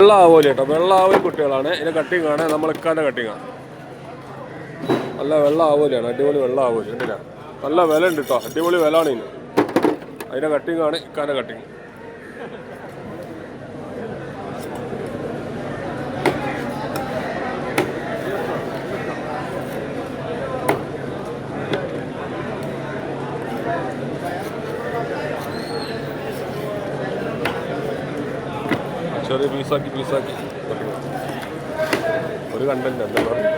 വെള്ള ആവോലി കേട്ടോ കുട്ടികളാണ്. ഇതിന്റെ കട്ടിങ് ആണ്. നമ്മൾ കട്ടിങ് ആണ്. നല്ല വെള്ള ആവോലിയാണ് അടിപൊളി വെള്ള ആവോലി നല്ല വില ഉണ്ട് കേട്ടോ. അടിപൊളി വില ആണ് ഇനി അതിന്റെ കട്ടിങ് ആണ് ഇക്കാന്റെ കട്ടിങ് ചെറിയ പീസാക്കി പീസാക്കി. ഒരു കണ്ടന്റ് എന്താ പറഞ്ഞില്ല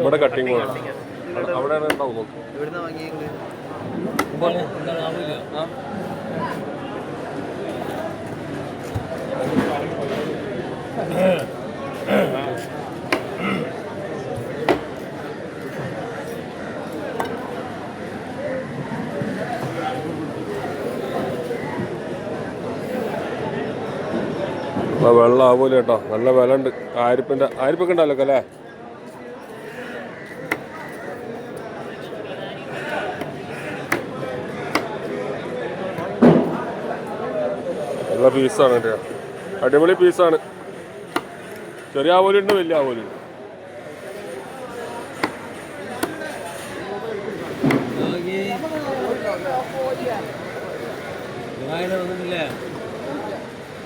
ഇവിടെ കട്ടിങ് ഉണ്ടാവും നോക്ക്. എവിടുന്നാ വെള്ളം ആവൂല കേട്ടോ നല്ല വില ഉണ്ട് ആയിരപ്പിന്റെ ആയിരപ്പൊക്കെ ഉണ്ടല്ലോ അല്ലേ നല്ല പീസാണ് കേട്ടോ അടിപൊളി പീസാണ് ചെറിയ ആവോലുണ്ട് വലിയ ആവോലുണ്ട് വന്നിട്ടില്ലേ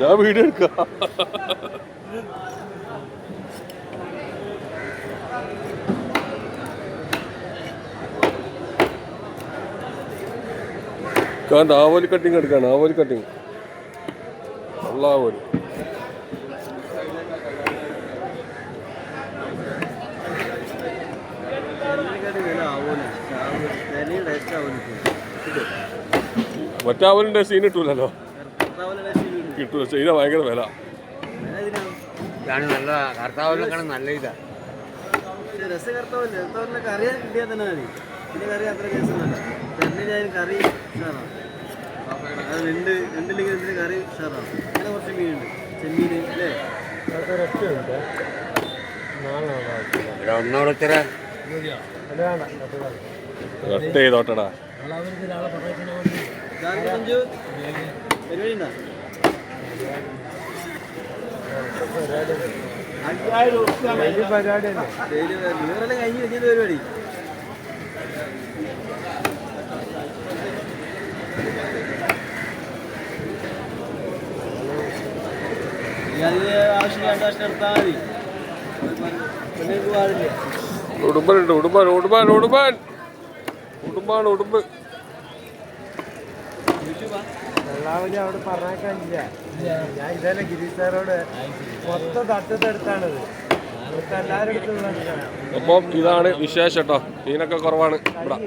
ഞാൻ വീഡിയോ എടുക്കാം. കാണ്ട് ആവോലി കട്ടിങ് എടുക്കാണ് ആവോലി കട്ടിങ് നല്ല ആവോലി വില ആവൂല. മറ്റാവലിന്റെ സീൻ കിട്ടൂലല്ലോ കിട്ടൂല. ചെയ്ത ഭയങ്കര വില. ഇതാണ് നല്ല ഇതാ. കട്ട് ചെയ്തോട്ടടാ. പരിപാടി കഴിഞ്ഞ് കഴിഞ്ഞത് പരിപാടി? ഉടുമ്പനുണ്ട് ഉടുമ്പാൻ ഉടുമ്പാൻ ഉടുമ്പാൻ. ഉടുമ്പാണ് ഉടുമ്പ്. വെള്ളാവലി അവിടെ പറഞ്ഞേക്കാനില്ല. ഞാൻ ഇതന്നെ ഗിരീഷ് സാറോട് മൊത്തം തട്ടത്തെടുത്താണിത് എല്ലാവരുടെ അപ്പം ഇതാണ് വിശേഷം കേട്ടോ മീനൊക്കെ കുറവാണ് ഇവിടെ.